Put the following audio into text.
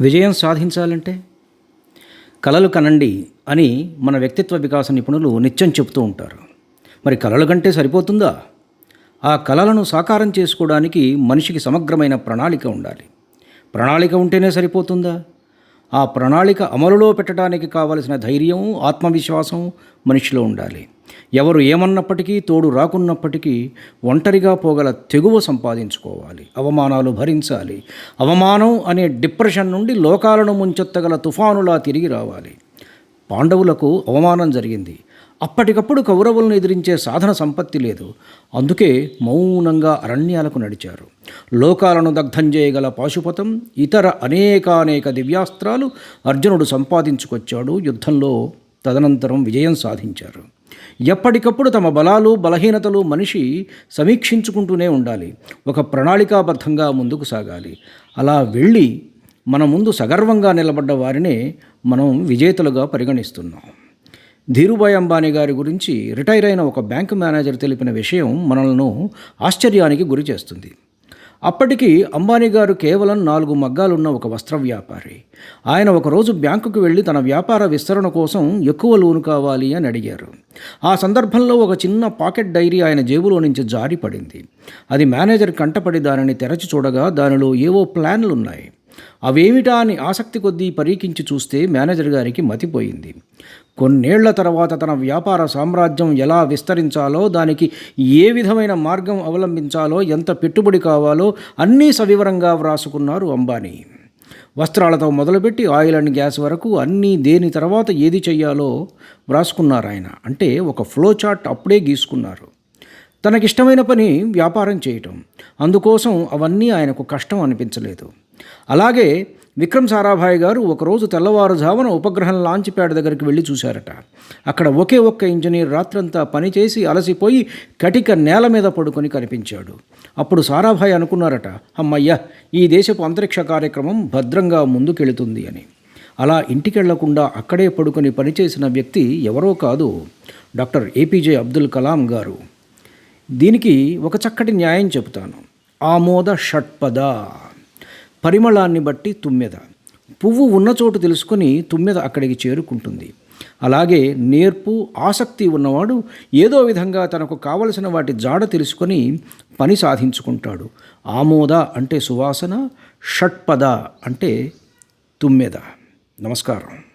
విజయం సాధించాలంటే? కళలు కనండి అని మన వ్యక్తిత్వ వికాస నిపుణులు నిత్యం చెబుతూ ఉంటారు. మరి కళలు కంటే సరిపోతుందా? ఆ కళలను సాకారం చేసుకోవడానికి మనిషికి సమగ్రమైన ప్రణాళిక ఉండాలి. ప్రణాళిక ఉంటేనే సరిపోతుందా? ఆ ప్రణాళిక అమలులో పెట్టడానికి కావలసిన ధైర్యం ఆత్మవిశ్వాసం మనిషిలో ఉండాలి. ఎవరు ఏమన్నప్పటికీ తోడు రాకున్నప్పటికీ ఒంటరిగా పోగల తెగువ సంపాదించుకోవాలి. అవమానాలు భరించాలి. అవమానం అనే డిప్రెషన్ నుండి లోకాలను ముంచెత్తగల తుఫానులా తిరిగి రావాలి. పాండవులకు అవమానం జరిగింది. అప్పటికప్పుడు కౌరవులను ఎదిరించే సాధన సంపత్తి లేదు. అందుకే మౌనంగా అరణ్యాలకు నడిచారు. లోకాలను దగ్ధం చేయగల పాశుపతం ఇతర అనేకానేక దివ్యాస్త్రాలు అర్జునుడు సంపాదించుకొచ్చాడు. యుద్ధంలో తదనంతరం విజయం సాధించారు. ఎప్పటికప్పుడు తమ బలాలు బలహీనతలు మనిషి సమీక్షించుకుంటూనే ఉండాలి. ఒక ప్రణాళికాబద్ధంగా ముందుకు సాగాలి. అలా వెళ్ళి మన ముందు సగర్వంగా నిలబడ్డ వారినే మనం విజేతలుగా పరిగణిస్తున్నాం. ధీరుభాయ్ అంబానీ గారి గురించి రిటైర్ అయిన ఒక బ్యాంకు మేనేజర్ తెలిపిన విషయం మనల్ని ఆశ్చర్యానికి గురి చేస్తుంది. అప్పటికి అంబానీ గారు కేవలం నాలుగు మగ్గాలున్న ఒక వస్త్ర వ్యాపారి. ఆయన ఒకరోజు బ్యాంకుకు వెళ్ళి తన వ్యాపార విస్తరణ కోసం ఎక్కువ లోను కావాలి అని అడిగారు. ఆ సందర్భంలో ఒక చిన్న పాకెట్ డైరీ ఆయన జేబులో నుంచి జారి పడింది అది మేనేజర్ కంటపడి దానిని తెరచి చూడగా దానిలో ఏవో ప్లాన్లు ఉన్నాయి అవేమిటా అని ఆసక్తి కొద్దీ పరీక్షించి చూస్తే మేనేజర్ గారికి మతిపోయింది. కొన్నేళ్ళ తర్వాత తన వ్యాపార సామ్రాజ్యం ఎలా విస్తరించాలో దానికి ఏ విధమైన మార్గం అవలంబించాలో ఎంత పెట్టుబడి కావాలో అన్నీ సవివరంగా వ్రాసుకున్నారు అంబానీ. వస్త్రాలతో మొదలుపెట్టి ఆయిల్ అండ్ గ్యాస్ వరకు అన్నీ దేని తర్వాత ఏది చెయ్యాలో వ్రాసుకున్నారు ఆయన. అంటే ఒక ఫ్లో చార్ట్ అప్పుడే గీసుకున్నారు. తనకిష్టమైన పని వ్యాపారం చేయటం. అందుకోసం అవన్నీ ఆయనకు కష్టం అనిపించలేదు. అలాగే విక్రమ్ సారాభాయ్ గారు ఒకరోజు తెల్లవారుజామున ఉపగ్రహం లాంచ్ ప్యాడ్ దగ్గరికి వెళ్ళి చూశారట. అక్కడ ఒకే ఒక్క ఇంజనీర్ రాత్రంతా పనిచేసి అలసిపోయి కటిక నేల మీద పడుకొని కనిపించాడు. అప్పుడు సారాభాయ్ అనుకున్నారట అమ్మయ్య ఈ దేశపు అంతరిక్ష కార్యక్రమం భద్రంగా ముందుకెళుతుంది అని. అలా ఇంటికెళ్ళకుండా అక్కడే పడుకొని పనిచేసిన వ్యక్తి ఎవరో కాదు డాక్టర్ ఏపీజే అబ్దుల్ కలాం గారు. దీనికి ఒక చక్కటి న్యాయం చెబుతాను. ఆమోద షట్పద. పరిమళాన్ని బట్టి తుమ్మెద. పువ్వు ఉన్న చోటు తెలుసుకొని తుమ్మెద అక్కడికి చేరుకుంటుంది. అలాగే నేర్పు ఆసక్తి ఉన్నవాడు ఏదో విధంగా తనకు కావలసిన వాటి జాడ తెలుసుకొని పని సాధించుకుంటాడు. ఆమోద అంటే సువాసన షట్పద అంటే తుమ్మెద. నమస్కారం.